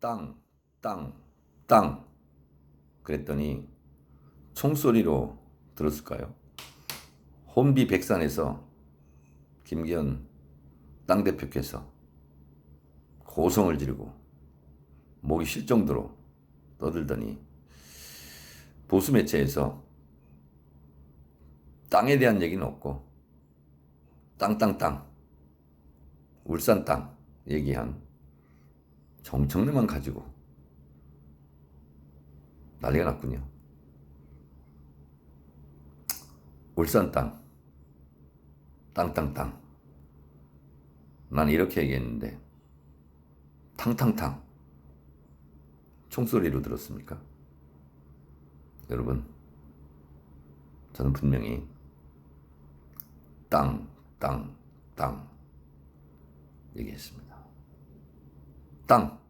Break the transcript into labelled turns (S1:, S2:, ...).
S1: 땅, 땅, 땅. 그랬더니 총소리로 들었을까요? 혼비 백산에서 김기현 당대표께서 고성을 지르고 목이 쉴 정도로 떠들더니 보수 매체에서 땅에 대한 얘기는 없고 땅땅땅 울산 땅 얘기한 정청래만 가지고 난리가 났군요. 울산 땅, 땅땅땅. 난 이렇게 얘기했는데 탕탕탕 총소리로 들었습니까? 여러분, 저는 분명히 땅, 땅, 땅 얘기했습니다. 땅.